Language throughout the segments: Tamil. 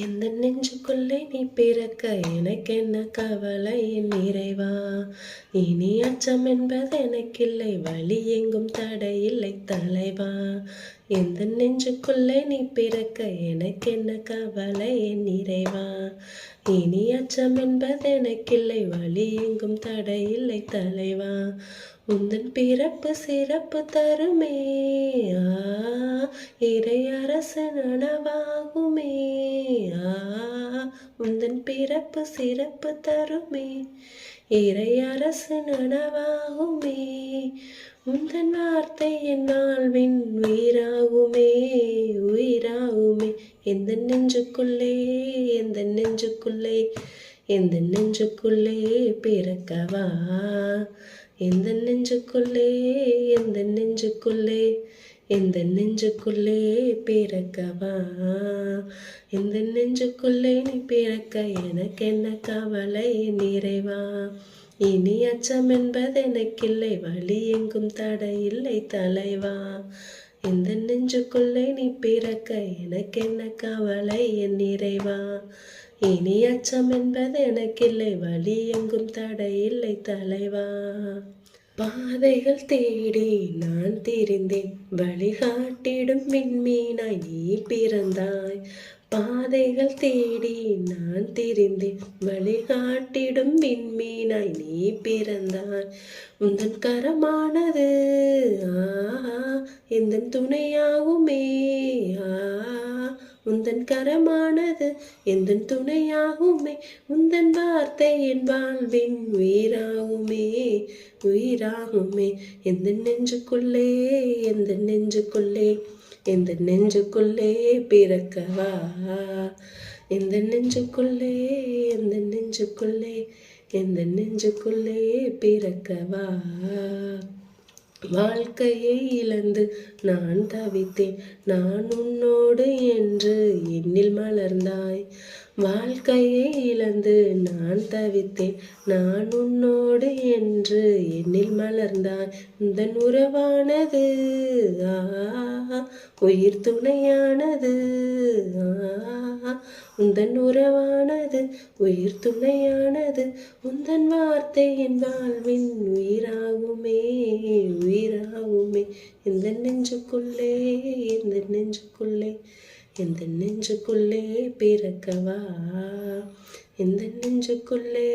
எந்த நெஞ்சுக்குள்ளே நீ பிறக்க? எனக்கென்ன கவலை? என் இறைவா இனி அச்சம் என்பது எனக்கில்லை. வழி எங்கும் தடையில்லை தலைவா. எந்த நெஞ்சுக்குள்ளே நீ பிறக்க? எனக்கென்ன கவலை? என் இறைவா இனி அச்சம் என்பது எனக்கில்லை. வழி எங்கும் தடையில்லை தலைவா. உந்தன் பிறப்பு சிறப்பு தருமே. இறை அரசு நனவாகுமே பிறப்பு சிறப்பு தருமே. இறை அரசு நனவாகுமே. உந்தன் வார்த்தை என் வாழ்வின் உயிராகுமே உயிராகுமே. எந்த நெஞ்சுக்குள்ளே எந்த நெஞ்சுக்குள்ளே எந்த நெஞ்சுக்குள்ளே பிறக்கவா? எந்த நெஞ்சுக்குள்ளே எந்த நெஞ்சுக்குள்ளே இந்த நெஞ்சுக்குள்ளே பிறக்கவா? இந்த நெஞ்சுக்குள்ளே நீ பிறக்க? எனக்கு என்ன கவலை நிறைவா இனி அச்சம் என்பது எனக்கில்லை. வழி எங்கும் தடையில்லை தலைவா. இந்த நெஞ்சுக்குள்ளே நீ பிறக்க? எனக்கு என்ன கவலை? என் நிறைவா இனி அச்சம் என்பது எனக்கில்லை. வழி எங்கும் தடையில்லை தலைவா. பாதைகள் தேடி நான் திரிந்தேன். வழிகாட்டிடும் விண்மீனாய் நீ பிறந்தாய். பாதைகள் தேடி நான் திரிந்தேன். வழிகாட்டிடும் விண்மீனாய் நீ பிறந்தாய். உந்தன் கரமானது ஆஹா எந்த துணையாகுமே ஆ உந்தன் கரமானது எந்தன் துணையாகுமே? உந்தன் வார்த்தை என் வாழ்வின் உயிராகுமே உயிராகுமே. எந்த நெஞ்சுக்குள்ளே எந்த நெஞ்சுக்குள்ளே எந்த நெஞ்சுக்குள்ளே பிறக்கவா? எந்த நெஞ்சுக்குள்ளே எந்த நெஞ்சுக்குள்ளே எந்த நெஞ்சுக்குள்ளே பிறக்கவா? வாழ்க்கையை இழந்து நான் தவித்தேன். நான் உன்னோடு என்று என்னில் மலர்ந்தாய். வாழ்க்கையை இழந்து நான் தவித்தேன். நான் உன்னோடு என்று என்னில் மலர்ந்தான் உந்தன் உறவானது ஆ உயிர் துணையானது ஆ உந்தன் உறவானது உயிர் துணையானது. உந்தன் வார்த்தை என் வாழ்வின் உயிராகுமே உயிராகுமே. இந்த நெஞ்சுக்குள்ளே இந்த நெஞ்சுக்குள்ளே. இந்த நெஞ்சுக்குள்ளே பிறக்கவா? இந்த நெஞ்சுக்குள்ளே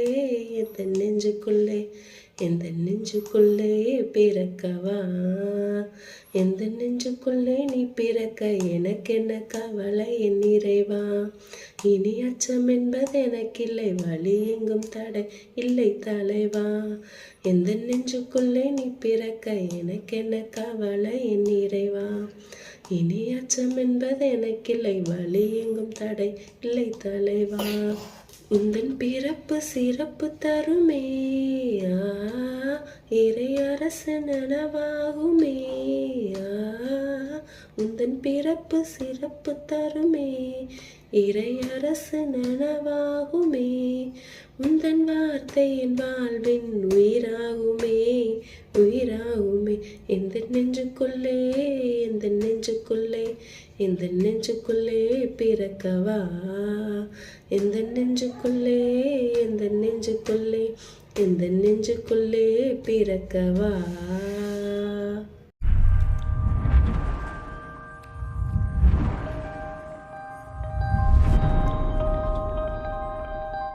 இந்த நெஞ்சுக்குள்ளே எந்த நெஞ்சுக்குள்ளே பிறக்கவா? எந்த நெஞ்சுக்குள்ளே நீ பிறக்க? எனக்கு என்ன கவலை என் நிறைவா இனி அச்சம் என்பது எனக்கில்லை. வழி எங்கும் தடை இல்லை தலைவா. எந்த நெஞ்சுக்குள்ளே நீ பிறக்க? எனக்கு என்ன கவலை என் நிறைவா இனி அச்சம் என்பது எனக்கில்லை. வழி எங்கும் தடை இல்லை தலைவா. உந்தன் பிறப்பு சிறப்பு தருமே. ஆ இறை நனவாகுமே ஆ உந்தன் பிறப்பு சிறப்பு தருமே. இறை அரசு நனவாகுமே உந்தன் வார்த்தை என் வாழ்வின் உயிராகுமே. உயிராகுமே. எந்த நெஞ்சுக்குள்ளே எந்த நெஞ்சுக்குள்ளே எந்த நெஞ்சுக்குள்ளே பிறக்கவா? எந்த நெஞ்சுக்குள்ளே எந்த நெஞ்சுக்குள்ளே எந்த நெஞ்சுக்குள்ளே பிறக்கவா?